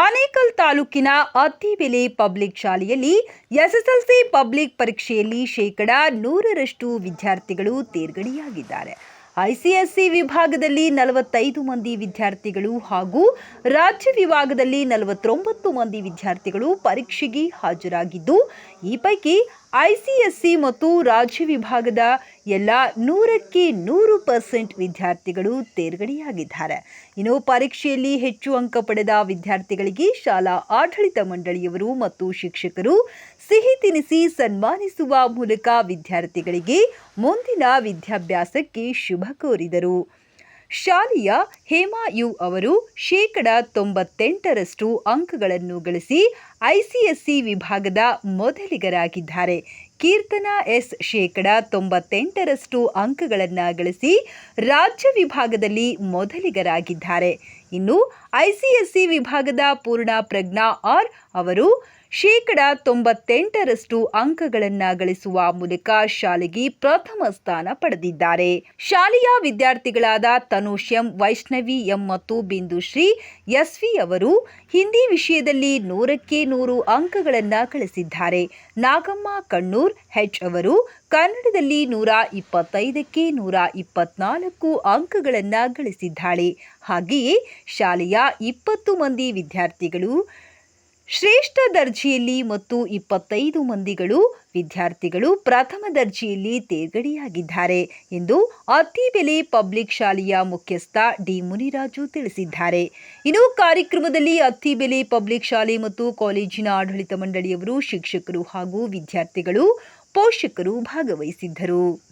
ಆನೇಕಲ್ ತಾಲೂಕಿನ ಅತ್ತಿಬೆಲೆ ಪಬ್ಲಿಕ್ ಶಾಲೆಯಲ್ಲಿ SSLC public ಪರೀಕ್ಷೆಯಲ್ಲಿ ಶೇಕಡ ನೂರರಷ್ಟು ವಿದ್ಯಾರ್ಥಿಗಳು ತೇರ್ಗಡೆಯಾಗಿದ್ದಾರೆ. ಐಸಿಎಸ್ಸಿ ವಿಭಾಗದಲ್ಲಿ ನಲವತ್ತೈದು ಮಂದಿ ವಿದ್ಯಾರ್ಥಿಗಳು ಹಾಗೂ ರಾಜ್ಯ ವಿಭಾಗದಲ್ಲಿ ನಲವತ್ತೊಂಬತ್ತು ಮಂದಿ ವಿದ್ಯಾರ್ಥಿಗಳು ಪರೀಕ್ಷೆಗೆ ಹಾಜರಾಗಿದ್ದು, ಈ ಪೈಕಿ ಐಸಿಎಸ್ಸಿ ಮತ್ತು ರಾಜ್ಯ ವಿಭಾಗದ ಎಲ್ಲ ನೂರಕ್ಕೆ ನೂರು ಪರ್ಸೆಂಟ್ ವಿದ್ಯಾರ್ಥಿಗಳು ತೇರ್ಗಡೆಯಾಗಿದ್ದಾರೆ. ಇನ್ನು ಪರೀಕ್ಷೆಯಲ್ಲಿ ಹೆಚ್ಚು ಅಂಕ ಪಡೆದ ವಿದ್ಯಾರ್ಥಿಗಳಿಗೆ ಶಾಲಾ ಆಡಳಿತ ಮಂಡಳಿಯವರು ಮತ್ತು ಶಿಕ್ಷಕರು ಸಿಹಿ ತಿನಿಸಿ ಸನ್ಮಾನಿಸುವ ಮೂಲಕ ವಿದ್ಯಾರ್ಥಿಗಳಿಗೆ ಮುಂದಿನ ವಿದ್ಯಾಭ್ಯಾಸಕ್ಕೆ ಶುಭ ಕೋರಿದರು. ಶಾಲೆಯ ಹೇಮಾ ಯು ಅವರು ಶೇಕಡ ತೊಂಬತ್ತೆಂಟರಷ್ಟು ಅಂಕಗಳನ್ನು ಗಳಿಸಿ ಐಸಿಎಸ್ಸಿ ವಿಭಾಗದ ಮೊದಲಿಗರಾಗಿದ್ದಾರೆ. ಕೀರ್ತನಾ ಎಸ್ ಶೇಕಡ ತೊಂಬತ್ತೆಂಟರಷ್ಟು ಅಂಕಗಳನ್ನು ಗಳಿಸಿ ರಾಜ್ಯ ವಿಭಾಗದಲ್ಲಿ ಮೊದಲಿಗರಾಗಿದ್ದಾರೆ. ಇನ್ನು ಐಸಿಎಸ್ಸಿ ವಿಭಾಗದ ಪೂರ್ಣ ಪ್ರಜ್ಞಾ ಆರ್ ಅವರು ಶೇಕಡ ತೊಂಬತ್ತೆಂಟರಷ್ಟು ಅಂಕಗಳನ್ನು ಗಳಿಸುವ ಮೂಲಕ ಶಾಲೆಗೆ ಪ್ರಥಮ ಸ್ಥಾನ ಪಡೆದಿದ್ದಾರೆ. ಶಾಲೆಯ ವಿದ್ಯಾರ್ಥಿಗಳಾದ ತನುಷ್ ಎಂ ವೈಷ್ಣವಿ ಎಂ ಮತ್ತು ಬಿಂದುಶ್ರೀ ಎಸ್ವಿ ಅವರು ಹಿಂದಿ ವಿಷಯದಲ್ಲಿ ನೂರಕ್ಕೆ ನೂರು ಅಂಕಗಳನ್ನು ಗಳಿಸಿದ್ದಾರೆ. ನಾಗಮ್ಮ ಕಣ್ಣೂರ್, ಹೆಚ್ ಅವರು ಕನ್ನಡದಲ್ಲಿ ನೂರ ಇಪ್ಪತ್ತೈದಕ್ಕೆ ನೂರ ಇಪ್ಪತ್ನಾಲ್ಕು ಅಂಕಗಳನ್ನು ಗಳಿಸಿದ್ದಾಳೆ. ಹಾಗೆಯೇ ಶಾಲೆಯ ಇಪ್ಪತ್ತು ಮಂದಿ ವಿದ್ಯಾರ್ಥಿಗಳು, ಶ್ರೇಷ್ಠ ದರ್ಜೆಯಲ್ಲಿ ಮತ್ತು ಇಪ್ಪತ್ತೈದು ಮಂದಿಗಳು ವಿದ್ಯಾರ್ಥಿಗಳು ಪ್ರಥಮ ದರ್ಜೆಯಲ್ಲಿ ತೇರ್ಗಡೆಯಾಗಿದ್ದಾರೆ ಎಂದು ಅತ್ತಿಬೆಲೆ ಪಬ್ಲಿಕ್ ಶಾಲೆಯ ಮುಖ್ಯಸ್ಥ ಡಿ ಮುನಿರಾಜು ತಿಳಿಸಿದ್ದಾರೆ. ಇನ್ನು ಕಾರ್ಯಕ್ರಮದಲ್ಲಿ ಅತ್ತಿಬೆಲೆ ಪಬ್ಲಿಕ್ ಶಾಲೆ ಮತ್ತು ಕಾಲೇಜಿನ ಆಡಳಿತ ಮಂಡಳಿಯವರು ಶಿಕ್ಷಕರು ಹಾಗೂ ವಿದ್ಯಾರ್ಥಿಗಳು ಪೋಷಕರು ಭಾಗವಹಿಸಿದ್ದರು.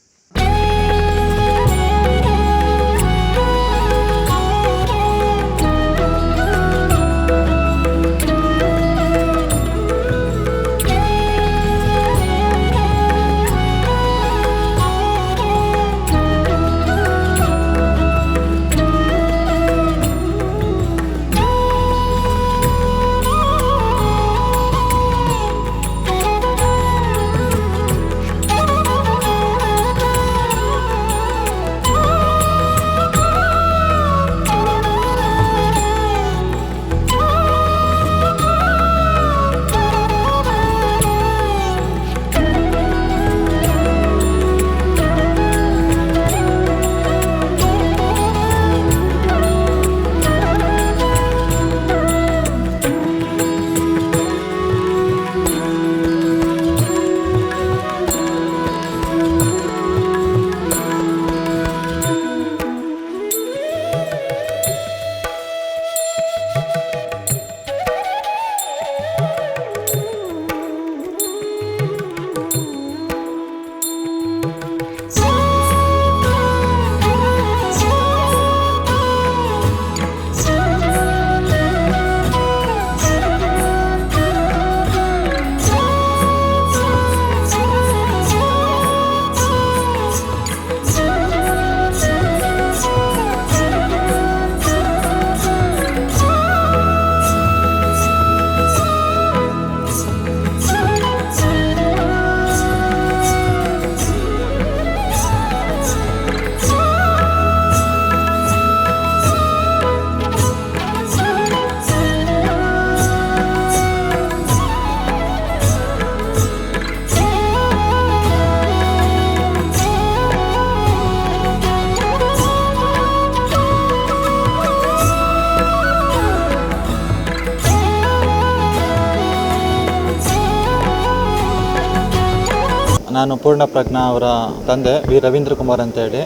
ನಾನು ಪೂರ್ಣ ಪ್ರಜ್ಞಾ ಅವರ ತಂದೆ ವಿ. ರವೀಂದ್ರ ಕುಮಾರ್ ಅಂತೇಳಿ.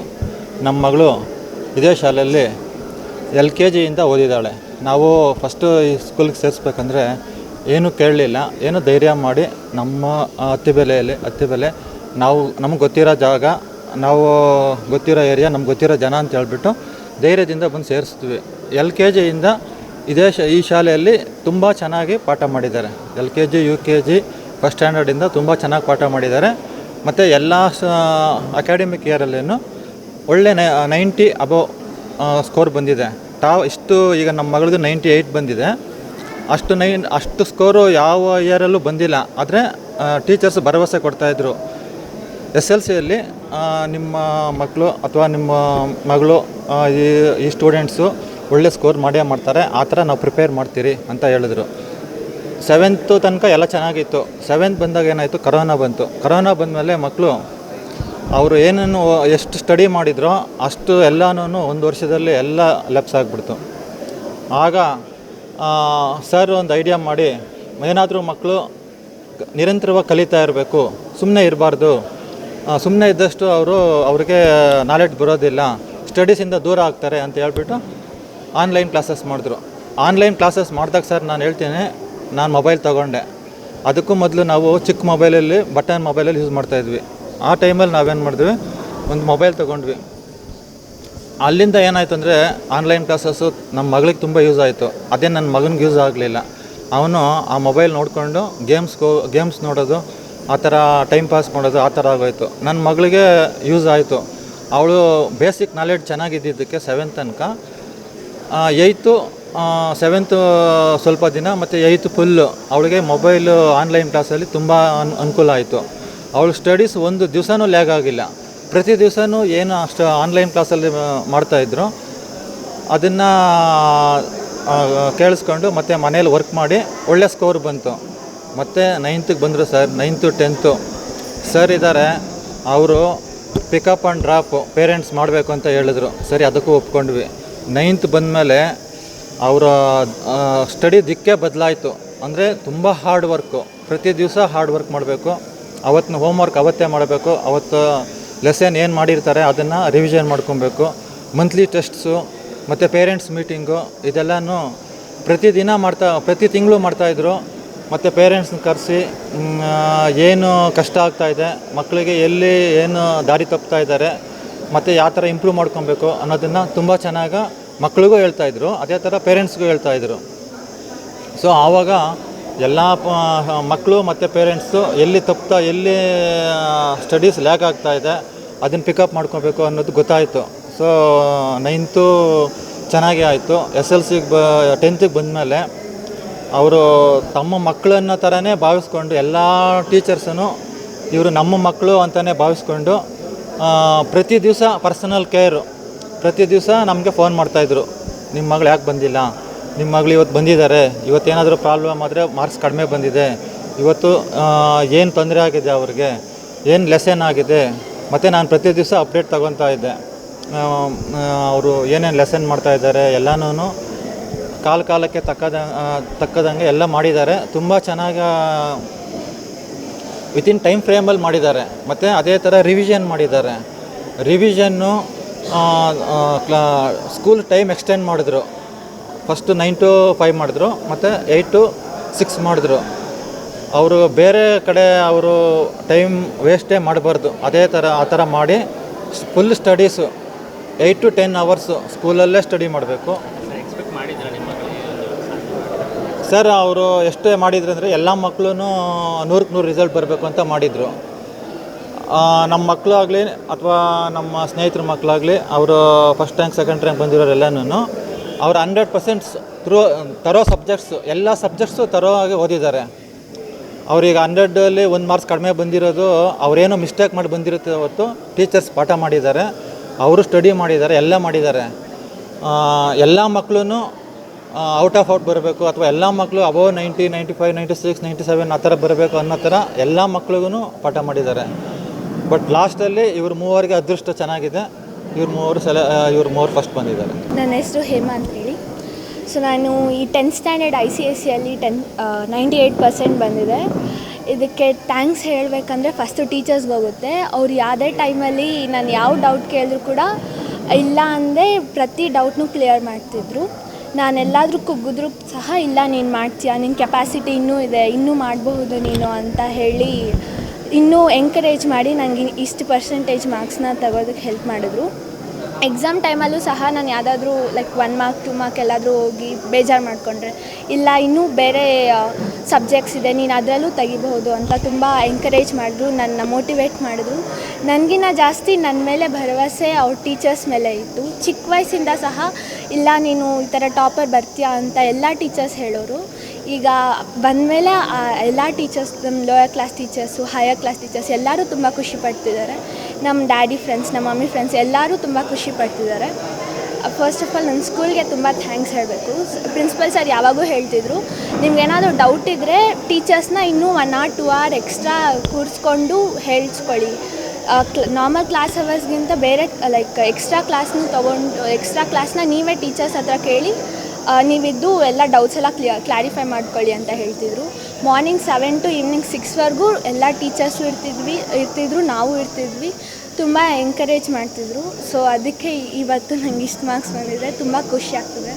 ನಮ್ಮ ಮಗಳು ಇದೇ ಶಾಲೆಯಲ್ಲಿ ಎಲ್ ಕೆ ಜಿಯಿಂದ ಓದಿದ್ದಾಳೆ. ನಾವು ಫಸ್ಟು ಈ ಸ್ಕೂಲ್ಗೆ ಸೇರಿಸ್ಬೇಕಂದ್ರೆ ಏನೂ ಕೇಳಲಿಲ್ಲ, ಏನು ಧೈರ್ಯ ಮಾಡಿ ನಮ್ಮ ಅತ್ತಿಬೆಲೆಯಲ್ಲಿ ಅತ್ತಿಬೆಲೆ ನಾವು, ನಮಗೆ ಗೊತ್ತಿರೋ ಜಾಗ, ನಾವು ಗೊತ್ತಿರೋ ಏರಿಯಾ ನಮ್ಗೆ ಗೊತ್ತಿರೋ ಜನ ಅಂತ ಹೇಳ್ಬಿಟ್ಟು ಧೈರ್ಯದಿಂದ ಬಂದು ಸೇರಿಸ್ತೀವಿ. ಎಲ್ ಕೆ ಜಿಯಿಂದ ಇದೇ ಶ, ಈ ಶಾಲೆಯಲ್ಲಿ ತುಂಬ ಚೆನ್ನಾಗಿ ಪಾಠ ಮಾಡಿದ್ದಾರೆ. L K G, U K G first ಸ್ಟ್ಯಾಂಡರ್ಡಿಂದ ತುಂಬ ಚೆನ್ನಾಗಿ ಪಾಠ ಮಾಡಿದ್ದಾರೆ. ಮತ್ತು ಎಲ್ಲ ಅಕಾಡೆಮಿಕ್ ಇಯರಲ್ಲೇನು ಒಳ್ಳೆ ನೈಂಟಿ ಅಬೋ ಸ್ಕೋರ್ ಬಂದಿದೆ. ತಾವು ಇಷ್ಟು, ಈಗ ನಮ್ಮ ಮಗಳದು ನೈಂಟಿ ಏಯ್ಟ್ ಬಂದಿದೆ. ಅಷ್ಟು ನೈನ್, ಅಷ್ಟು ಸ್ಕೋರು ಯಾವ ಇಯರಲ್ಲೂ ಬಂದಿಲ್ಲ. ಆದರೆ ಟೀಚರ್ಸ್ ಭರವಸೆ ಕೊಡ್ತಾಯಿದ್ರು ಎಸ್ ಎಲ್ ಸಿಯಲ್ಲಿ ನಿಮ್ಮ ಮಕ್ಕಳು ಅಥವಾ ನಿಮ್ಮ ಮಗಳು ಈ ಈ ಸ್ಟೂಡೆಂಟ್ಸು ಒಳ್ಳೆ ಸ್ಕೋರ್ ಮಾಡೇ ಮಾಡ್ತಾರೆ. ಆ ಥರ ನಾವು ಪ್ರಿಪೇರ್ ಮಾಡ್ತೀರಿ ಅಂತ ಹೇಳಿದ್ರು. ಸೆವೆಂತು ತನಕ ಎಲ್ಲ ಚೆನ್ನಾಗಿತ್ತು. ಸೆವೆಂತ್ ಬಂದಾಗ ಏನಾಯಿತು? ಕರೋನಾ ಬಂತು. ಕರೋನಾ ಬಂದಮೇಲೆ ಮಕ್ಕಳು ಅವರು ಏನೇನು ಎಷ್ಟು ಸ್ಟಡಿ ಮಾಡಿದ್ರೋ ಅಷ್ಟು ಎಲ್ಲನೂ ಒಂದು ವರ್ಷದಲ್ಲಿ ಎಲ್ಲ ಲೆಪ್ಸ್ ಆಗಿಬಿಡ್ತು. ಆಗ ಸರ್ ಒಂದು ಐಡಿಯಾ ಮಾಡಿ, ಏನಾದರೂ ಮಕ್ಕಳು ನಿರಂತರವಾಗಿ ಕಲಿತಾ ಇರಬೇಕು ಸುಮ್ಮನೆ ಇರಬಾರ್ದು. ಸುಮ್ಮನೆ ಇದ್ದಷ್ಟು ಅವರು ಅವ್ರಿಗೆ ನಾಲೆಡ್ಜ್ ಬರೋದಿಲ್ಲ. ಸ್ಟಡೀಸಿಂದ ದೂರ ಆಗ್ತಾರೆ ಅಂತ ಹೇಳ್ಬಿಟ್ಟು ಆನ್ಲೈನ್ ಕ್ಲಾಸಸ್ ಮಾಡಿದ್ರು. ಆನ್ಲೈನ್ ಕ್ಲಾಸಸ್ ಮಾಡಿದಾಗ ಸರ್ ನಾನು ಹೇಳ್ತೀನಿ ನಾನು ಮೊಬೈಲ್ ತೊಗೊಂಡೆ. ಅದಕ್ಕೂ ಮೊದಲು ನಾವು ಚಿಕ್ಕ ಮೊಬೈಲಲ್ಲಿ ಬಟನ್ ಮೊಬೈಲಲ್ಲಿ ಯೂಸ್ ಮಾಡ್ತಾಯಿದ್ವಿ ಆ ಟೈಮಲ್ಲಿ ನಾವೇನು ಮಾಡಿದ್ವಿ? ಒಂದು ಮೊಬೈಲ್ ತೊಗೊಂಡ್ವಿ. ಅಲ್ಲಿಂದ ಏನಾಯ್ತು ಅಂದರೆ ಆನ್ಲೈನ್ ಕ್ಲಾಸಸ್ಸು ನಮ್ಮ ಮಗಳಿಗೆ ತುಂಬ ಯೂಸ್ ಆಯಿತು. ಅದೇ ನನ್ನ ಮಗನಿಗೆ ಯೂಸ್ ಆಗಲಿಲ್ಲ. ಅವನು ಆ ಮೊಬೈಲ್ ನೋಡಿಕೊಂಡು ಗೇಮ್ಸ್ಗೋ ಗೇಮ್ಸ್ ನೋಡೋದು, ಆ ಥರ ಟೈಮ್ ಪಾಸ್ ಮಾಡೋದು, ಆ ಥರ ಆಗೋಯ್ತು. ನನ್ನ ಮಗಳಿಗೆ ಯೂಸ್ ಆಯಿತು. ಅವಳು ಬೇಸಿಕ್ ನಾಲೆಡ್ಜ್ ಚೆನ್ನಾಗಿದ್ದಿದ್ದಕ್ಕೆ ಸೆವೆಂತ್ ತನಕ ಏಯ್ತು ಸೆವೆಂತು ಸ್ವಲ್ಪ ದಿನ ಮತ್ತು ಏಯ್ತು ಫುಲ್ಲು ಅವಳಿಗೆ ಮೊಬೈಲು ಆನ್ಲೈನ್ ಕ್ಲಾಸಲ್ಲಿ ತುಂಬ ಅನ್, ಅನುಕೂಲ ಆಯಿತು. ಅವಳು ಸ್ಟಡೀಸ್ ಒಂದು ದಿವಸನೂ ಲ್ಯಾಗ್ ಆಗಿಲ್ಲ. ಪ್ರತಿ ದಿವಸನೂ ಏನು ಅಷ್ಟು ಆನ್ಲೈನ್ ಕ್ಲಾಸಲ್ಲಿ ಮಾಡ್ತಾಯಿದ್ರು ಅದನ್ನು ಕೇಳಿಸ್ಕೊಂಡು ಮತ್ತು ಮನೇಲಿ ವರ್ಕ್ ಮಾಡಿ ಒಳ್ಳೆ ಸ್ಕೋರ್ ಬಂತು. ಮತ್ತು ನೈನ್ತಿಗೆ ಬಂದರು ಸರ್ ನೈನ್ತು ಟೆಂತು ಸರ್ ಇದ್ದಾರೆ ಅವರು ಪಿಕಪ್ ಆ್ಯಂಡ್ ಡ್ರಾಪು ಪೇರೆಂಟ್ಸ್ ಮಾಡಬೇಕು ಅಂತ ಹೇಳಿದ್ರು. ಸರಿ, ಅದಕ್ಕೂ ಒಪ್ಕೊಂಡ್ವಿ. ನೈನ್ತ್ ಬಂದಮೇಲೆ ಅವರ ಸ್ಟಡಿ ದಿಕ್ಕೇ ಬದಲಾಯಿತು. ಅಂದರೆ ತುಂಬ ಹಾರ್ಡ್ ವರ್ಕು ಪ್ರತಿ ದಿವಸ ಹಾರ್ಡ್ ವರ್ಕ್ ಮಾಡಬೇಕು. ಅವತ್ತಿನ ಹೋಮ್ವರ್ಕ್ ಅವತ್ತೇ ಮಾಡಬೇಕು. ಅವತ್ತು ಲೆಸನ್ ಏನು ಮಾಡಿರ್ತಾರೆ ಅದನ್ನು ರಿವಿಷನ್ ಮಾಡ್ಕೊಬೇಕು. ಮಂತ್ಲಿ ಟೆಸ್ಟ್ಸು ಮತ್ತು ಪೇರೆಂಟ್ಸ್ ಮೀಟಿಂಗು ಇದೆಲ್ಲನೂ ಪ್ರತಿದಿನ ಮಾಡ್ತಾ, ಪ್ರತಿ ತಿಂಗಳು ಮಾಡ್ತಾಯಿದ್ರು ಮತ್ತು ಪೇರೆಂಟ್ಸ್ನ ಕರೆಸಿ ಏನು ಕಷ್ಟ ಆಗ್ತಾ ಇದೆ ಮಕ್ಕಳಿಗೆ ಎಲ್ಲಿ ಏನು ದಾರಿ ತಪ್ತಾ ಇದ್ದಾರೆ, ಮತ್ತು ಯಾವ ಥರ ಇಂಪ್ರೂವ್ ಮಾಡ್ಕೊಬೇಕು ಅನ್ನೋದನ್ನು ತುಂಬ ಚೆನ್ನಾಗಿ ಮಕ್ಕಳಿಗೂ ಹೇಳ್ತಾಯಿದ್ರು ಅದೇ ಥರ ಪೇರೆಂಟ್ಸ್ಗೂ ಹೇಳ್ತಾಯಿದ್ರು ಸೊ ಆವಾಗ ಎಲ್ಲ ಮಕ್ಕಳು ಮತ್ತು ಪೇರೆಂಟ್ಸು ಎಲ್ಲಿ ತಪ್ತಾ, ಎಲ್ಲಿ ಸ್ಟಡೀಸ್ ಲ್ಯಾಕ್ ಆಗ್ತಾ ಇದೆ, ಅದನ್ನು ಪಿಕಪ್ ಮಾಡ್ಕೋಬೇಕು ಅನ್ನೋದು ಗೊತ್ತಾಯಿತು. ಸೊ ನೈನ್ತು ಚೆನ್ನಾಗೇ ಆಯಿತು. ಎಸ್ ಎಲ್ ಸಿಗೆ ಬ ಟೆಂತಿಗೆ ಬಂದಮೇಲೆ ಅವರು ತಮ್ಮ ಮಕ್ಕಳನ್ನ ಥರನೇ ಭಾವಿಸ್ಕೊಂಡು ಎಲ್ಲ ಟೀಚರ್ಸನ್ನು ಇವರು ನಮ್ಮ ಮಕ್ಕಳು ಅಂತಲೇ ಭಾವಿಸ್ಕೊಂಡು ಪ್ರತಿ ದಿವಸ ಪರ್ಸನಲ್ ಕೇರು ಪ್ರತಿ ದಿವಸ ನಮಗೆ ಫೋನ್ ಮಾಡ್ತಾಯಿದ್ರು ನಿಮ್ಮ ಮಗಳು ಯಾಕೆ ಬಂದಿಲ್ಲ? ನಿಮ್ಮ ಮಗಳು ಇವತ್ತು ಬಂದಿದ್ದಾರೆ ಇವತ್ತೇನಾದರೂ ಪ್ರಾಬ್ಲಮ್ ಆದರೆ ಮಾರ್ಕ್ಸ್ ಕಡಿಮೆ ಬಂದಿದೆ. ಇವತ್ತು ಏನು ತೊಂದರೆ ಆಗಿದೆ ಅವ್ರಿಗೆ? ಏನು ಲೆಸನ್ ಆಗಿದೆ? ಮತ್ತು ನಾನು ಪ್ರತಿ ದಿವಸ ಅಪ್ಡೇಟ್ ತಗೊತಾ ಇದ್ದೆ. ಅವರು ಏನೇನು ಲೆಸನ್ ಮಾಡ್ತಾಯಿದ್ದಾರೆ ಎಲ್ಲನೂ ಕಾಲ ಕಾಲಕ್ಕೆ ತಕ್ಕದ ತಕ್ಕದಂಗೆ ಎಲ್ಲ ಮಾಡಿದ್ದಾರೆ. ತುಂಬ ಚೆನ್ನಾಗಿ ವಿತಿನ್ ಟೈಮ್ ಫ್ರೇಮಲ್ಲಿ ಮಾಡಿದ್ದಾರೆ. ಮತ್ತು ಅದೇ ಥರ ರಿವಿಷನ್ ಮಾಡಿದ್ದಾರೆ. ರಿವಿಷನ್ನು ಸ್ಕೂಲ್ ಟೈಮ್ ಎಕ್ಸ್ಟೆಂಡ್ ಮಾಡಿದ್ರು. ಫಸ್ಟು ನೈನ್ ಟು ಫೈವ್ ಮಾಡಿದ್ರು, ಮತ್ತು ಏಯ್ಟ್ ಟು ಸಿಕ್ಸ್ ಮಾಡಿದ್ರು. ಅವರು ಬೇರೆ ಕಡೆ ಅವರು ಟೈಮ್ ವೇಸ್ಟೇ ಮಾಡಬಾರ್ದು. ಅದೇ ಥರ, ಆ ಥರ ಮಾಡಿ full studies eight to ten hours ಸ್ಕೂಲಲ್ಲೇ study ಮಾಡಬೇಕು. ಸರ್, ಅವರು ಎಷ್ಟೇ ಮಾಡಿದ್ರು ಅಂದರೆ ಎಲ್ಲ ಮಕ್ಕಳು ನೂರಕ್ಕೆ ನೂರು ರಿಸಲ್ಟ್ ಬರಬೇಕು ಅಂತ ಮಾಡಿದರು. ನಮ್ಮ ಮಕ್ಕಳು ಆಗಲಿ ಅಥವಾ ನಮ್ಮ ಸ್ನೇಹಿತರ ಮಕ್ಕಳಾಗಲಿ ಅವರು ಫಸ್ಟ್ ರ್ಯಾಂಕ್ ಸೆಕೆಂಡ್ ರ್ಯಾಂಕ್ ಬಂದಿರೋರೆಲ್ಲನೂ ಅವ್ರು ಹಂಡ್ರೆಡ್ ಪರ್ಸೆಂಟ್ಸ್ ಥ್ರೂ ತರೋ ಸಬ್ಜೆಕ್ಟ್ಸು ಎಲ್ಲ ಸಬ್ಜೆಕ್ಟ್ಸು ತರೋ ಆಗಿ ಓದಿದ್ದಾರೆ. ಅವ್ರಿಗೆ ಹಂಡ್ರೆಡಲ್ಲಿ ಒಂದು ಮಾರ್ಕ್ಸ್ ಕಡಿಮೆ ಬಂದಿರೋದು, ಅವರೇನೋ ಮಿಸ್ಟೇಕ್ ಮಾಡಿ ಬಂದಿರುತ್ತೆ ಹೊತ್ತು ಟೀಚರ್ಸ್ ಪಾಠ ಮಾಡಿದ್ದಾರೆ. ಅವರು ಸ್ಟಡಿ ಮಾಡಿದ್ದಾರೆ, ಎಲ್ಲ ಮಾಡಿದ್ದಾರೆ. ಎಲ್ಲ ಮಕ್ಕಳು ಔಟ್ ಆಫ್ ಔಟ್ ಬರಬೇಕು ಅಥವಾ ಎಲ್ಲ ಮಕ್ಕಳು above ninety ninety five ninety six ninety seven ಆ ಥರ ಬರಬೇಕು ಅನ್ನೋ ಥರ ಎಲ್ಲ ಮಕ್ಳಿಗೂ ಪಾಠ ಮಾಡಿದ್ದಾರೆ. ಬಟ್ ಲಾಸ್ಟಲ್ಲಿ ಇವ್ರ ಮೂವರಿಗೆ ಅದೃಷ್ಟ ಚೆನ್ನಾಗಿದೆ. ಇವ್ರ ಮೂವರು ಸೆಲೆ ಇವ್ರ ಮೂವರು ಫಸ್ಟ್ ಬಂದಿದ್ದಾರೆ. ನನ್ನ ಹೆಸರು ಹೇಮಾ ಅಂತೇಳಿ. ಸೊ ನಾನು ಈ tenth standard I C S ಸಿಯಲ್ಲಿ ಟೆನ್ ನೈಂಟಿ ಏಯ್ಟ್ ಪರ್ಸೆಂಟ್ ಬಂದಿದೆ. ಇದಕ್ಕೆ ಥ್ಯಾಂಕ್ಸ್ ಹೇಳಬೇಕಂದ್ರೆ ಫಸ್ಟು ಟೀಚರ್ಸ್ಗೆ ಹೋಗುತ್ತೆ. ಅವ್ರು ಯಾವುದೇ ಟೈಮಲ್ಲಿ ನಾನು ಯಾವ ಡೌಟ್ ಕೇಳಿದ್ರು ಕೂಡ ಇಲ್ಲ ಅಂದೆ ಪ್ರತಿ ಡೌಟ್ನೂ ಕ್ಲಿಯರ್ ಮಾಡ್ತಿದ್ರು. ನಾನೆಲ್ಲಾದರೂ ಕುಗ್ಗಿದ್ರು ಸಹ ಇಲ್ಲ ನೀನು ಮಾಡ್ತೀಯಾ? ನಿನ್ನ ಕೆಪಾಸಿಟಿ ಇನ್ನೂ ಇದೆ, ಇನ್ನೂ ಮಾಡಬಹುದು ನೀನು ಅಂತ ಹೇಳಿ ಇನ್ನೂ ಎಂಕರೇಜ್ ಮಾಡಿ ನನಗೆ ಇಷ್ಟು ಪರ್ಸೆಂಟೇಜ್ ಮಾರ್ಕ್ಸ್ನ ತಗೋದಕ್ಕೆ ಹೆಲ್ಪ್ ಮಾಡಿದ್ರು. ಎಕ್ಸಾಮ್ ಟೈಮಲ್ಲೂ ಸಹ ನಾನು ಯಾವುದಾದ್ರೂ like one mark two mark ಎಲ್ಲಾದರೂ ಹೋಗಿ ಬೇಜಾರು ಮಾಡಿಕೊಂಡ್ರೆ. ಇಲ್ಲ, ಇನ್ನೂ ಬೇರೆ ಸಬ್ಜೆಕ್ಟ್ಸ್ ಇದೆ, ನೀನು ಅದರಲ್ಲೂ ತೆಗಿಬಹುದು ಅಂತ ತುಂಬ ಎಂಕರೇಜ್ ಮಾಡಿದ್ರು, ನನ್ನ ಮೋಟಿವೇಟ್ ಮಾಡಿದ್ರು. ನನಗಿನ್ನ ಜಾಸ್ತಿ ನನ್ನ ಮೇಲೆ ಭರವಸೆ ಅವ್ರ ಟೀಚರ್ಸ್ ಮೇಲೆ ಇತ್ತು. ಚಿಕ್ಕ ವಯಸ್ಸಿಂದ ಸಹ, ಇಲ್ಲ ನೀನು ಈ ಥರ ಟಾಪರ್ ಬರ್ತೀಯಾ ಅಂತ ಎಲ್ಲ ಟೀಚರ್ಸ್ ಹೇಳೋರು. ಈಗ ಬಂದಮೇಲೆ ಎಲ್ಲ ಟೀಚರ್ಸ್ ನಮ್ಮ lower class teachers higher class teachers ಎಲ್ಲರೂ ತುಂಬ ಖುಷಿ ಪಡ್ತಿದ್ದಾರೆ. ನಮ್ಮ ಡ್ಯಾಡಿ ಫ್ರೆಂಡ್ಸ್ ನಮ್ಮ ಮಮ್ಮಿ ಫ್ರೆಂಡ್ಸ್ ಎಲ್ಲರೂ ತುಂಬ ಖುಷಿ ಪಡ್ತಿದ್ದಾರೆ. ಫಸ್ಟ್ ಆಫ್ ಆಲ್ ನನ್ನ ಸ್ಕೂಲ್ಗೆ ತುಂಬ ಥ್ಯಾಂಕ್ಸ್ ಹೇಳಬೇಕು. ಪ್ರಿನ್ಸಿಪಲ್ ಸರ್ ಯಾವಾಗೂ ಹೇಳ್ತಿದ್ರು, ನಿಮ್ಗೇನಾದರೂ ಡೌಟ್ ಇದ್ದರೆ ಟೀಚರ್ಸ್ನ ಇನ್ನೂ one or two hour extra ಕೂರಿಸ್ಕೊಂಡು ಹೇಳಿಸ್ಕೊಳ್ಳಿ. ನಾರ್ಮಲ್ ಕ್ಲಾಸ್ ಅವರ್ಸ್ಗಿಂತ ಬೇರೆ ಲೈಕ್ ಎಕ್ಸ್ಟ್ರಾ ಕ್ಲಾಸ್ನ ತೊಗೊಂಡು ಎಕ್ಸ್ಟ್ರಾ ಕ್ಲಾಸ್ನ ನೀವೇ ಟೀಚರ್ಸ್ ಹತ್ರ ಕೇಳಿ ನೀವಿದ್ದು ಎಲ್ಲ ಡೌಟ್ಸ್ ಎಲ್ಲ ಕ್ಲಿಯರ್ ಕ್ಲಾರಿಫೈ ಮಾಡ್ಕೊಳ್ಳಿ ಅಂತ ಹೇಳ್ತಿದ್ರು. ಮಾರ್ನಿಂಗ್ ಸೆವೆನ್ ಟು ಈವ್ನಿಂಗ್ ಸಿಕ್ಸ್ವರೆಗೂ ಎಲ್ಲ ಟೀಚರ್ಸು ಇರ್ತಿದ್ವಿ, ಇರ್ತಿದ್ರು, ನಾವು ಇರ್ತಿದ್ವಿ. ತುಂಬ ಎಂಕರೇಜ್ ಮಾಡ್ತಿದ್ರು. ಸೊ ಅದಕ್ಕೆ ಇವತ್ತು ನಂಗೆ ಇಷ್ಟು ಮಾರ್ಕ್ಸ್ ಬಂದಿದೆ. ತುಂಬ ಖುಷಿ ಆಗ್ತದೆ.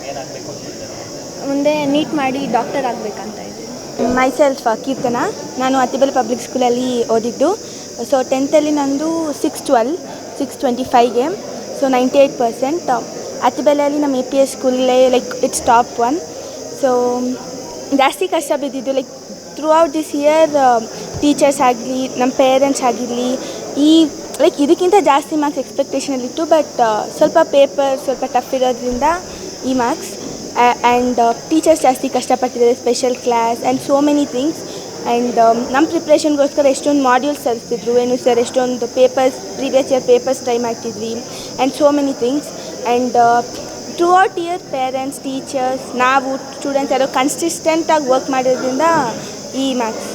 ಮುಂದೆ ನೀಟ್ ಮಾಡಿ ಡಾಕ್ಟರ್ ಆಗಬೇಕಂತ ಇದ್ದೀನಿ. ಮೈಸೆಲ್ಫ್ ಕೀರ್ತನ. ನಾನು ಅತಿಬಲ್ ಪಬ್ಲಿಕ್ ಸ್ಕೂಲಲ್ಲಿ ಓದಿದ್ದು. ಸೊ ಟೆಂತಲ್ಲಿ ನಂದು ಸಿಕ್ಸ್ ಟ್ವೆಲ್ ಸಿಕ್ಸ್ ಟ್ವೆಂಟಿ ಫೈವ್ಗೆ ಸೊ ನೈಂಟಿ ಏಯ್ಟ್ ಪರ್ಸೆಂಟ್ ಅತಿಬೆಲೆಯಲ್ಲಿ ನಮ್ಮ A P S ಸ್ಕೂಲಲ್ಲೇ like it's top one so ಜಾಸ್ತಿ ಕಷ್ಟ ಬಿದ್ದಿದ್ದು like throughout this year teachers ಆಗಲಿ ನಮ್ಮ ಪೇರೆಂಟ್ಸ್ ಆಗಿರಲಿ, ಈ ಲೈಕ್ ಇದಕ್ಕಿಂತ ಜಾಸ್ತಿ ಮಾರ್ಕ್ಸ್ ಎಕ್ಸ್ಪೆಕ್ಟೇಷನಲ್ಲಿತ್ತು ಬಟ್ ಸ್ವಲ್ಪ ಪೇಪರ್ ಸ್ವಲ್ಪ ಟಫ್ ಇರೋದ್ರಿಂದ ಈ ಮಾರ್ಕ್ಸ್ ಆ್ಯಂಡ್ ಟೀಚರ್ಸ್ ಜಾಸ್ತಿ ಕಷ್ಟಪಟ್ಟಿದ್ದಾರೆ special class and so many things and ನಮ್ಮ ಪ್ರಿಪ್ರೇಷನ್ಗೋಸ್ಕರ ಎಷ್ಟೊಂದು ಮಾಡ್ಯೂಲ್ಸ್ ತರಿಸ್ತಿದ್ರು ಏನು ಸರ್ ಎಷ್ಟೊಂದು papers previous year papers try ಮಾಡ್ತಿದ್ವಿ. And so many things and throughout year parents teachers ನಾವು ಸ್ಟೂಡೆಂಟ್ಸ್ ಎಲ್ಲರೂ ಕನ್ಸಿಸ್ಟೆಂಟಾಗಿ ವರ್ಕ್ ಮಾಡೋದ್ರಿಂದ ಈ ಮ್ಯಾಥ್ಸ್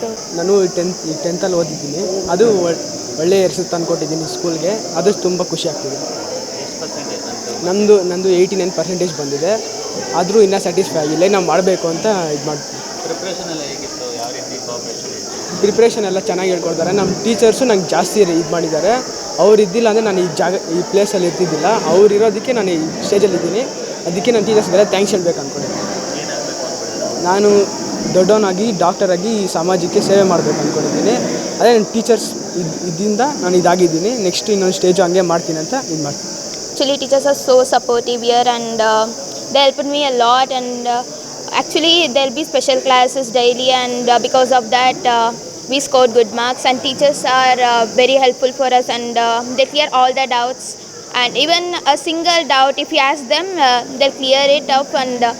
ಸೊ ನಾನು ಟೆಂತ್ ಈ ಟೆಂತಲ್ಲಿ ಓದಿದ್ದೀನಿ. ಅದು ಒಳ್- ಒಳ್ಳೆಯ ಹೆಸರು ತಂದುಕೊಟ್ಟಿದ್ದೀನಿ ಸ್ಕೂಲ್ಗೆ ಅದು ತುಂಬ ಖುಷಿ ಆಗ್ತಿದೆ. ನಂದು ನಂದು ಏಯ್ಟಿ ನೈನ್ ಪರ್ಸೆಂಟೇಜ್ ಬಂದಿದೆ. ಆದರೂ ಇನ್ನೂ ಸ್ಯಾಟಿಸ್ಫೈ ಆಗಿಲ್ಲ. ನಾವು ಮಾಡಬೇಕು ಅಂತ ಇದು ಮಾಡ್ತೀವಿ ಪ್ರಿಪ್ರೇಷನ್ ಎಲ್ಲ ಚೆನ್ನಾಗಿ ಹೇಳ್ಕೊಡ್ತಾರೆ. ನಮ್ಮ ಟೀಚರ್ಸು ನಂಗೆ ಜಾಸ್ತಿ ಇದು ಮಾಡಿದ್ದಾರೆ. ಅವ್ರು ಇದ್ದಿಲ್ಲ ಅಂದರೆ ನಾನು ಈ ಜಾಗ ಈ ಪ್ಲೇಸಲ್ಲಿ ಇರ್ತಿದ್ದಿಲ್ಲ. ಅವ್ರು ಇರೋದಕ್ಕೆ ನಾನು ಈ ಸ್ಟೇಜಲ್ಲಿ ಇದ್ದೀನಿ. ಅದಕ್ಕೆ ನನ್ನ ಟೀಚರ್ಸ್ಗೆಲ್ಲ ಥ್ಯಾಂಕ್ಸ್ ಹೇಳಬೇಕು ಅಂದ್ಕೊಂಡಿದ್ದೀನಿ ನಾನು ದೊಡ್ಡವನಾಗಿ ಡಾಕ್ಟರಾಗಿ ಈ ಸಮಾಜಕ್ಕೆ ಸೇವೆ ಮಾಡಬೇಕು ಅಂದ್ಕೊಂಡಿದ್ದೀನಿ ಅದೇ ನನ್ನ ಟೀಚರ್ಸ್ ಇದರಿಂದ ನಾನು ಇದಾಗಿದ್ದೀನಿ. ನೆಕ್ಸ್ಟ್ ಇನ್ನೊಂದು ಸ್ಟೇಜು ಹಂಗೆ ಮಾಡ್ತೀನಿ ಅಂತ ಇದು ಮಾಡ್ತೀನಿ. Actually teachers are so supportive here and they they me a lot and actually there be special classes daily and because of uh, because of that uh, we scored good marks and teachers are uh, very helpful for us and uh, they clear all the doubts and even a single doubt if you ask them uh, they'll clear it up and uh,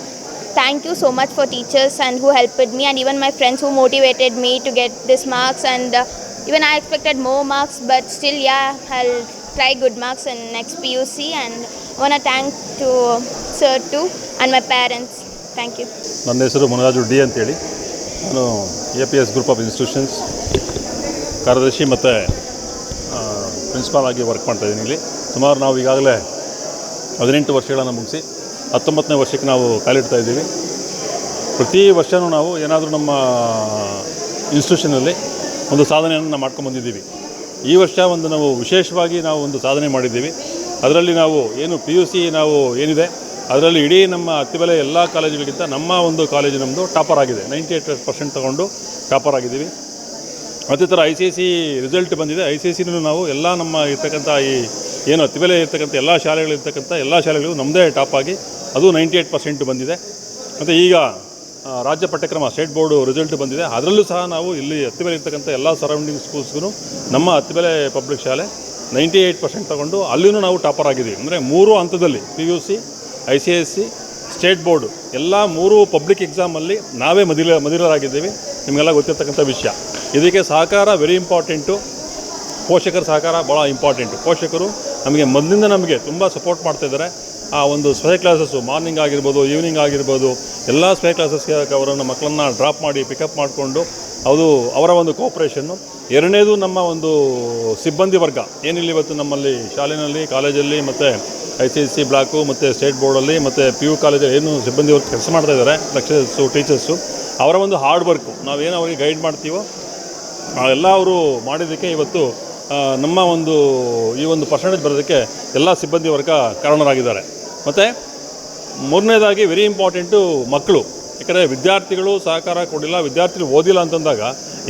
thank you so much for teachers and who helped me and even my friends who motivated me to get this marks and uh, even I expected more marks but still yeah I'll try good marks in next PUC and wanna thank to sir too and my parents thank you ನನ್ನ ಹೆಸರು ಮುನರಾಜು D ಅಂತೇಳಿ ನಾನು A P S group of institutions ಕಾರ್ಯದರ್ಶಿ ಮತ್ತು principal ಆಗಿ work ಮಾಡ್ತಾ ಇದ್ದೀನಿ ಇಲ್ಲಿ. ಸುಮಾರು ನಾವು ಈಗಾಗಲೇ ಹದಿನೆಂಟು ವರ್ಷಗಳನ್ನು ಮುಗಿಸಿ ಹತ್ತೊಂಬತ್ತನೇ ವರ್ಷಕ್ಕೆ ನಾವು ಕಾಲಿಡ್ತಾ ಇದ್ದೀವಿ. ಪ್ರತಿ ವರ್ಷವೂ ನಾವು ಏನಾದರೂ ನಮ್ಮ ಇನ್ಸ್ಟಿಟ್ಯೂಷನಲ್ಲಿ ಒಂದು ಸಾಧನೆಯನ್ನು ನಾವು ಮಾಡ್ಕೊಂಬಂದಿದ್ದೀವಿ ಈ ವರ್ಷ ಒಂದು ನಾವು ವಿಶೇಷವಾಗಿ ನಾವು ಒಂದು ಸಾಧನೆ ಮಾಡಿದ್ದೀವಿ. ಅದರಲ್ಲಿ ನಾವು ಏನು ಪಿ ಯು ಸಿ ನಾವು ಏನಿದೆ ಅದರಲ್ಲಿ ಇಡೀ ನಮ್ಮ ಅತ್ತಿಬೆಲೆ ಎಲ್ಲ ಕಾಲೇಜುಗಳಿಗಿಂತ ನಮ್ಮ ಒಂದು ಕಾಲೇಜು ನಮ್ಮದು ಟಾಪರ್ ಆಗಿದೆ. ನೈಂಟಿ ಏಟ್ ಪರ್ಸೆಂಟ್ ತೊಗೊಂಡು ಟಾಪರ್ ಆಗಿದ್ದೀವಿ. ಅದೇ ಥರ ಐ ಸಿ ಸಿ ರಿಸಲ್ಟ್ ಬಂದಿದೆ. ಐ ಸಿ ಸಿನೂ ನಾವು ಎಲ್ಲ ನಮ್ಮ ಇರ್ತಕ್ಕಂಥ ಈ ಏನು ಅತ್ತಿಬೆಲೆ ಇರ್ತಕ್ಕಂಥ ಎಲ್ಲ ಶಾಲೆಗಳಿರ್ತಕ್ಕಂಥ ಎಲ್ಲ ಶಾಲೆಗಳಿಗೂ ನಮ್ಮದೇ ಟಾಪ್ ಆಗಿ ಅದು ನೈಂಟಿ ಏಟ್ ಪರ್ಸೆಂಟ್ ಬಂದಿದೆ. ಮತ್ತು ಈಗ ರಾಜ್ಯ ಪಠ್ಯಕ್ರಮ ಸ್ಟೇಟ್ ಬೋರ್ಡು ರಿಸಲ್ಟ್ ಬಂದಿದೆ. ಅದರಲ್ಲೂ ಸಹ ನಾವು ಇಲ್ಲಿ ಹತ್ತಿಬೆಲೆ ಇರ್ತಕ್ಕಂಥ ಎಲ್ಲ ಸರೌಂಡಿಂಗ್ ಸ್ಕೂಲ್ಸ್ಗೂ ನಮ್ಮ ಹತ್ತಿಬೆಲೆ ಪಬ್ಲಿಕ್ ಶಾಲೆ ನೈಂಟಿ ಏಯ್ಟ್ ಪರ್ಸೆಂಟ್ ತೊಗೊಂಡು ಅಲ್ಲಿಯೂ ನಾವು ಟಾಪರ್ ಆಗಿದ್ದೀವಿ. ಅಂದರೆ ಮೂರು ಹಂತದಲ್ಲಿ P U C I C S C, state board, ಎಲ್ಲ ಮೂರು ಪಬ್ಲಿಕ್ ಎಕ್ಸಾಮಲ್ಲಿ ನಾವೇ ಮದಿಲ, ಮದಿಲರಾಗಿದ್ದೀವಿ. ನಿಮಗೆಲ್ಲ ಗೊತ್ತಿರ್ತಕ್ಕಂಥ ವಿಷಯ. ಇದಕ್ಕೆ ಸಹಕಾರ ವೆರಿ ಇಂಪಾರ್ಟೆಂಟು ಪೋಷಕರ ಸಹಕಾರ ಭಾಳ ಇಂಪಾರ್ಟೆಂಟು ಪೋಷಕರು ನಮಗೆ ಮೊದಲಿಂದ ನಮಗೆ ತುಂಬ ಸಪೋರ್ಟ್ ಮಾಡ್ತಾಯಿದ್ದಾರೆ ಆ ಒಂದು ಸ್ಪೆಷಲ್ ಕ್ಲಾಸಸ್ಸು ಮಾರ್ನಿಂಗ್ ಆಗಿರ್ಬೋದು ಈವ್ನಿಂಗ್ ಆಗಿರ್ಬೋದು, ಎಲ್ಲ ಸ್ಪೆಷಲ್ ಕ್ಲಾಸಸ್ಗೆ ಅವರನ್ನು ಮಕ್ಕಳನ್ನ ಡ್ರಾಪ್ ಮಾಡಿ ಪಿಕಪ್ ಮಾಡಿಕೊಂಡು, ಅದು ಅವರ ಒಂದು ಕೋಪ್ರೇಷನ್ನು ಎರಡನೇದು ನಮ್ಮ ಒಂದು ಸಿಬ್ಬಂದಿ ವರ್ಗ. ಏನಿಲ್ಲ ಇವತ್ತು ನಮ್ಮಲ್ಲಿ ಶಾಲೆಯಲ್ಲಿ ಕಾಲೇಜಲ್ಲಿ ಮತ್ತು ಐ ಸಿ ಸಿ ಬ್ಲಾಕು ಮತ್ತು ಸ್ಟೇಟ್ ಬೋರ್ಡಲ್ಲಿ ಮತ್ತು ಪಿ ಯು ಕಾಲೇಜಲ್ಲಿ ಏನು ಸಿಬ್ಬಂದಿ ವರ್ಗ ಕೆಲಸ ಮಾಡ್ತಾ ಇದ್ದಾರೆ ಲೆಕ್ಚರರ್ಸು ಟೀಚರ್ಸು, ಅವರ ಒಂದು ಹಾರ್ಡ್ ವರ್ಕು. ನಾವೇನು ಅವರಿಗೆ ಗೈಡ್ ಮಾಡ್ತೀವೋ ಎಲ್ಲ ಅವರು ಮಾಡಿದ್ದಕ್ಕೆ ಇವತ್ತು ನಮ್ಮ ಒಂದು, ಈ ಒಂದು ಪರ್ಸೆಂಟೇಜ್ ಬರೋದಕ್ಕೆ ಎಲ್ಲ ಸಿಬ್ಬಂದಿ ವರ್ಗ ಕಾರಣರಾಗಿದ್ದಾರೆ. ಮತ್ತು, ಮೂರನೇದಾಗಿ ವೆರಿ ಇಂಪಾರ್ಟೆಂಟು ಮಕ್ಕಳು. ಯಾಕಂದರೆ ವಿದ್ಯಾರ್ಥಿಗಳು ಸಹಕಾರ ಕೊಡಿಲ್ಲ ವಿದ್ಯಾರ್ಥಿಗಳು ಓದಿಲ್ಲ ಅಂತಂದಾಗ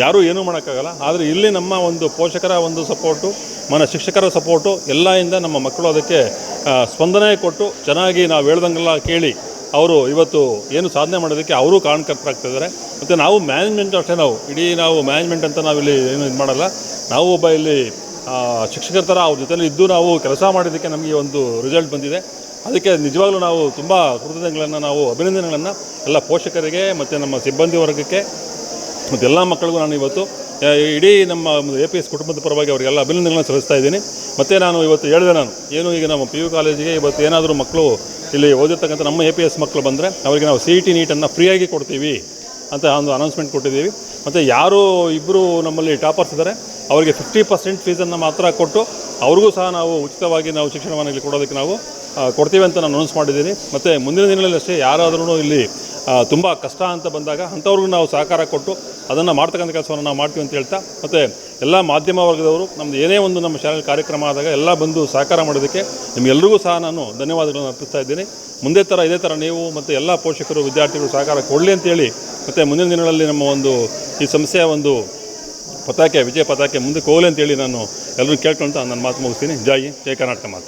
ಯಾರೂ ಏನೂ ಮಾಡೋಕ್ಕಾಗಲ್ಲ. ಆದರೆ ಇಲ್ಲಿ ನಮ್ಮ ಒಂದು ಪೋಷಕರ ಒಂದು ಸಪೋರ್ಟು, ಮನ ಶಿಕ್ಷಕರ ಸಪೋರ್ಟು ಎಲ್ಲದಿಂದ ನಮ್ಮ ಮಕ್ಕಳು ಅದಕ್ಕೆ ಸ್ಪಂದನೆ ಕೊಟ್ಟು ಚೆನ್ನಾಗಿ ನಾವು ಹೇಳ್ದಂಗೆಲ್ಲ ಕೇಳಿ ಅವರು ಇವತ್ತು ಏನು ಸಾಧನೆ ಮಾಡೋದಕ್ಕೆ ಅವರು ಕಾರಣಕರ್ತರಾಗ್ತಿದ್ದಾರೆ ಮತ್ತು ನಾವು ಮ್ಯಾನೇಜ್ಮೆಂಟ್ ಅಷ್ಟೇ ನಾವು, ಇಡೀ ನಾವು ಮ್ಯಾನೇಜ್ಮೆಂಟ್ ಅಂತ ನಾವಿಲ್ಲಿ ಏನು ಇದು ಮಾಡಲ್ಲ. ನಾವು ಒಬ್ಬ ಇಲ್ಲಿ ಶಿಕ್ಷಕರ ಥರ ಅವ್ರ ಜೊತೆಲಿ ಇದ್ದು ನಾವು ಕೆಲಸ ಮಾಡಿದ್ದಕ್ಕೆ ನಮಗೆ ಒಂದು ರಿಸಲ್ಟ್ ಬಂದಿದೆ. ಅದಕ್ಕೆ ನಿಜವಾಗ್ಲೂ ನಾವು ತುಂಬ ಕೃತಜ್ಞತೆಗಳನ್ನು, ನಾವು ಅಭಿನಂದನೆಗಳನ್ನು ಎಲ್ಲ ಪೋಷಕರಿಗೆ ಮತ್ತು ನಮ್ಮ ಸಿಬ್ಬಂದಿ ವರ್ಗಕ್ಕೆ ಮತ್ತು ಎಲ್ಲ ಮಕ್ಕಳಿಗೂ ನಾನು ಇವತ್ತು ಇಡೀ ನಮ್ಮ ಎ ಪಿ ಎಸ್ ಕುಟುಂಬದ ಪರವಾಗಿ ಅವರಿಗೆಲ್ಲ ಅಭಿನಂದನೆಗಳನ್ನು ಸಲ್ಲಿಸ್ತಾ ಇದ್ದೀನಿ. ಮತ್ತು ನಾನು ಇವತ್ತು ಹೇಳಿದೆ ನಾನು, ಏನು ಈಗ ನಮ್ಮ ಪಿ ಯು ಕಾಲೇಜಿಗೆ ಇವತ್ತು ಏನಾದರೂ ಮಕ್ಕಳು ಇಲ್ಲಿ ಓದಿರ್ತಕ್ಕಂಥ ನಮ್ಮ ಎ ಪಿ ಎಸ್ ಮಕ್ಕಳು ಬಂದರೆ ಅವರಿಗೆ ನಾವು ಸಿ ಇ ಟಿ ನೀಟನ್ನು ಫ್ರೀಯಾಗಿ ಕೊಡ್ತೀವಿ ಅಂತ ಒಂದು ಅನೌನ್ಸ್ಮೆಂಟ್ ಕೊಟ್ಟಿದ್ದೀವಿ. ಮತ್ತು ಯಾರು ಇಬ್ಬರು ನಮ್ಮಲ್ಲಿ ಟಾಪರ್ಸ್ ಇದ್ದಾರೆ, ಅವರಿಗೆ ಫಿಫ್ಟಿ ಪರ್ಸೆಂಟ್ ಫೀಸನ್ನು ಮಾತ್ರ ಕೊಟ್ಟು ಅವ್ರಿಗೂ ಸಹ ನಾವು ಉಚಿತವಾಗಿ ನಾವು ಶಿಕ್ಷಣವನ್ನು ಇಲ್ಲಿ ಕೊಡೋದಕ್ಕೆ ನಾವು ಕೊಡ್ತೀವಿ ಅಂತ ನಾನು ಅನೌನ್ಸ್ ಮಾಡಿದ್ದೀನಿ. ಮತ್ತು ಮುಂದಿನ ದಿನಗಳಲ್ಲಿ ಅಷ್ಟೇ ಯಾರಾದ್ರೂ ಇಲ್ಲಿ ತುಂಬ ಕಷ್ಟ ಅಂತ ಬಂದಾಗ ಅಂಥವ್ರಿಗೂ ನಾವು ಸಹಕಾರ ಕೊಟ್ಟು ಅದನ್ನು ಮಾಡ್ತಕ್ಕಂಥ ಕೆಲಸವನ್ನು ನಾವು ಮಾಡ್ತೀವಿ ಅಂತ ಹೇಳ್ತಾ, ಮತ್ತು ಎಲ್ಲ ಮಾಧ್ಯಮ ವರ್ಗದವರು ನಮ್ಮದು ಏನೇ ಒಂದು ನಮ್ಮ ಶಾಲೆಯಲ್ಲಿ ಕಾರ್ಯಕ್ರಮ ಆದಾಗ ಎಲ್ಲ ಬಂದು ಸಹಕಾರ ಮಾಡೋದಕ್ಕೆ ನಿಮಗೆಲ್ಲರಿಗೂ ಸಹ ನಾನು ಧನ್ಯವಾದಗಳನ್ನು ಅರ್ಪಿಸ್ತಾ ಇದ್ದೀನಿ. ಮುಂದೆ ಥರ ಇದೇ ಥರ ನೀವು ಮತ್ತು ಎಲ್ಲ ಪೋಷಕರು, ವಿದ್ಯಾರ್ಥಿಗಳು ಸಹಕಾರ ಕೊಡಲಿ ಅಂತೇಳಿ ಮತ್ತು ಮುಂದಿನ ದಿನಗಳಲ್ಲಿ ನಮ್ಮ ಒಂದು ಈ ಸಂಸ್ಥೆಯ ಒಂದು ಪತಾಕೆ, ವಿಜಯ ಪತಾಕೆ ಮುಂದಕ್ಕೆ ಹೋಗಲಿ ಅಂತೇಳಿ ನಾನು ಎಲ್ಲರೂ ಕೇಳ್ಕೊಳ್ತಾ ನನ್ನ ಮಾತು ಮುಗಿಸ್ತೀನಿ. ಜಾಯಿ ಜಯ ಕರ್ನಾಟಕ ಮಾತು.